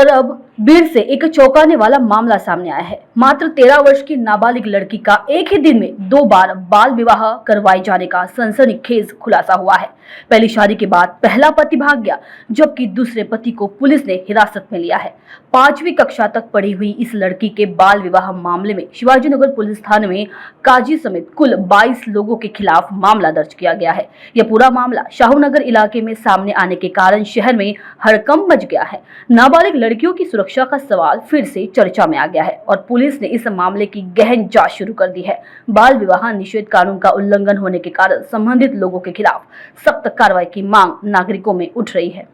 अरब बीड़ से एक चौंकाने वाला मामला सामने आया है। मात्र तेरह वर्ष की नाबालिग लड़की का एक ही दिन में दो बार बाल विवाह करवाए जाने का सनसनीखेज खुलासा हुआ है। पहली शादी के बाद पहला पति भाग गया, जबकि दूसरे पति को पुलिस ने हिरासत में लिया है। पांचवी कक्षा तक पढ़ी हुई इस लड़की के बाल विवाह मामले में शिवाजीनगर पुलिस थाने में काजी समेत कुल 22 लोगों के खिलाफ मामला दर्ज किया गया है। यह पूरा मामला शाहूनगर इलाके में सामने आने के कारण शहर में हड़कम मच गया है। नाबालिग लड़कियों की सुरक्षा का सवाल फिर से चर्चा में आ गया है और पुलिस ने इस मामले की गहन जाँच शुरू कर दी है। बाल विवाह निषेध कानून का उल्लंघन होने के कारण संबंधित लोगों के खिलाफ सख्त कार्रवाई की मांग नागरिकों में उठ रही है?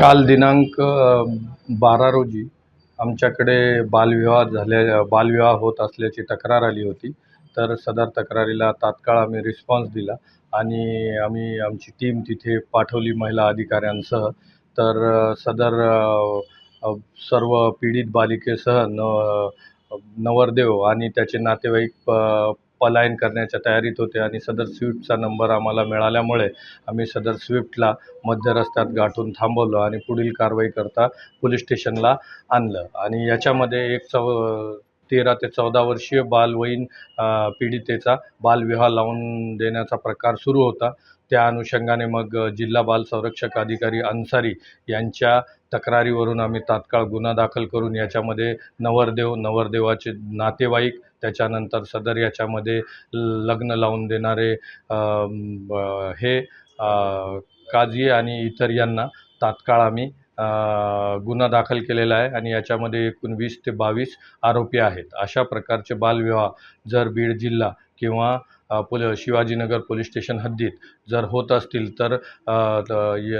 काल दिनांक बारा रोजी आमच्याकडे बालविवाह झाल्या बालविवाह होत असल्याची तक्रार आली होती. तर सदर तक्रारीला तात्काळ आम्ही रिस्पॉन्स दिला आणि आम्ही आमची टीम तिथे पाठवली महिला अधिकाऱ्यांसह. तर सदर सर्व पीडित बालिकेसह न नवरदेव आणि त्याचे नातेवाईक प पलायन करण्याच्या तयारीत होते आणि सदर स्विफ्टचा नंबर आम्हाला मिळाल्यामुळे आम्ही सदर स्विफ्टला मध्य रस्त्यात गाठून थांबवलं आणि पुढील कारवाई करता पोलीस स्टेशनला आणलं. आणि याच्यामध्ये एक चौ तेरा ते चौदा वर्षीय बालवयीन पीडितेचा बालविवाह लावून देण्याचा प्रकार सुरू होता. त्या अनुषंगाने मग जिल्हा बाल संरक्षक अधिकारी अन्सारी यांच्या तक्रारीवरून आम्ही तात्काळ गुन्हा दाखल करून याच्यामध्ये नवरदेव नवरदेवाचे नातेवाईक त्याच्यानंतर सदर याच्यामध्ये लग्न लावून देणारे हे काजी काझी आणि इतर यांना तात्काळ आम्ही गुन्हा दाखल केलेला आहे आणि याच्यामध्ये एकूण वीस ते बावीस आरोपी आहेत. अशा प्रकारचे बालविवाह जर बीड जिल्हा किंवा पुल शिवाजीनगर पोलीस स्टेशन हद्दीत जर होत असतील तर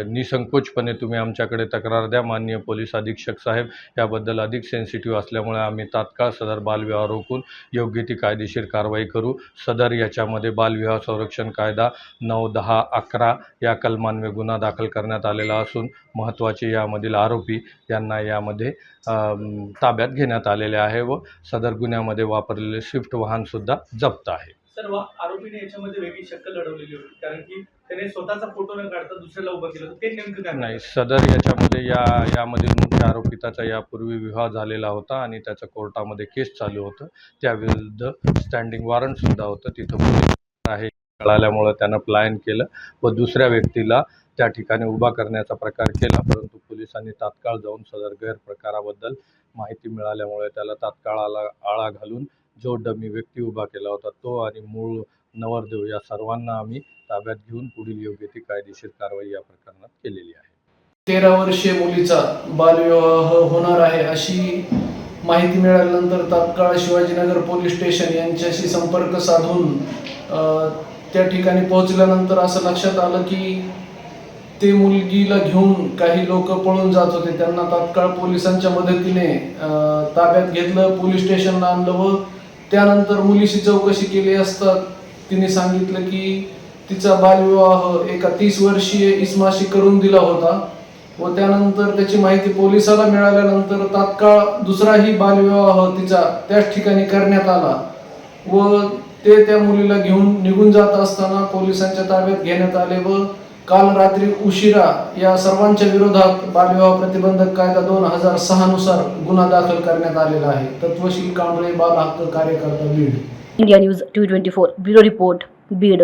निसंकोचपणे तुम्ही आमच्याकडे तक्रार द्या. माननीय पोलीस अधीक्षक साहेब याबद्दल अधिक सेन्सिटिव्ह असल्यामुळे आम्ही तात्काळ सदर बालविवाह रोखून योग्य ती कायदेशीर कारवाई करू. सदर याच्यामध्ये बालविवाह संरक्षण कायदा नऊ दहा अकरा या कलमान्वये गुन्हा दाखल करण्यात आलेला असून महत्त्वाचे यामधील आरोपी यांना यामध्ये ताब्यात घेण्यात आलेले आहे व सदर गुन्ह्यामध्ये वापरलेले स्विफ्ट वाहनसुद्धा जप्त आहे. सर्व आरोपीने याच्यामध्ये वेगळी शक्कल लढवलेली होती. कारण की त्याने स्वतःचा फोटो न काढता दुसऱ्याला उभं केलं ते नेमकं काय नाही सदर याच्यामध्ये या यामधील मुख्य आरोपिताचा यापूर्वी विवाह झालेला होता आणि त्याचं कोर्टामध्ये केस चालू होतं. त्याविरुद्ध स्टँडिंग वॉरंटसुद्धा होतं. तिथं आहे कळाल्यामुळं त्यानं प्लायन केलं व दुसऱ्या व्यक्तीला त्या ठिकाणी उभा करण्याचा प्रकार केला. परंतु पोलिसांनी तात्काळ जाऊन सदर गैरप्रकाराबद्दल माहिती मिळाल्यामुळे त्याला तात्काळ आला आळा घालून जो डमी व्यक्ती उभा केला होता तो आणि मूळ नवरदेव या सर्वांना आम्ही ताब्यात घेऊन पुढील योग्य ती कायदेशीर कारवाई या प्रकरणात केलेली आहे. तेरा वर्षीय मुलीचा बालविवाह होणार आहे अशी माहिती मिळाल्यानंतर तात्काळ शिवाजीनगर पोलीस स्टेशन यांच्याशी संपर्क साधून त्या ठिकाणी पोहोचल्यानंतर असं लक्षात आलं की ते मुलगीला घेऊन काही लोक पळून जात होते. त्यांना तात्काळ पोलिसांच्या मदतीने ताब्यात घेतलं पोलीस स्टेशनला आणलं व त्यानंतर मुलीशी चौकशी केली असता तिने सांगितलं की तिचा बालविवाह एका तीस वर्षीय इस्माशी करून दिला होता व त्यानंतर त्याची माहिती पोलिसाला मिळाल्यानंतर तात्काळ दुसराही बालविवाह तिचा त्याच ठिकाणी करण्यात आला व ते त्या मुलीला घेऊन निघून जात असताना पोलिसांच्या ताब्यात घेण्यात आले व काल रात्री उशिरा या सर्वांच्या विरोधात बालविवाह प्रतिबंधक कायदा दोन हजार सहा नुसार गुन्हा दाखल करण्यात आलेला आहे. तत्वशील कांबळे बाल हक्क कार्यकर्ता Beed. India news two twenty four bureau report Beed.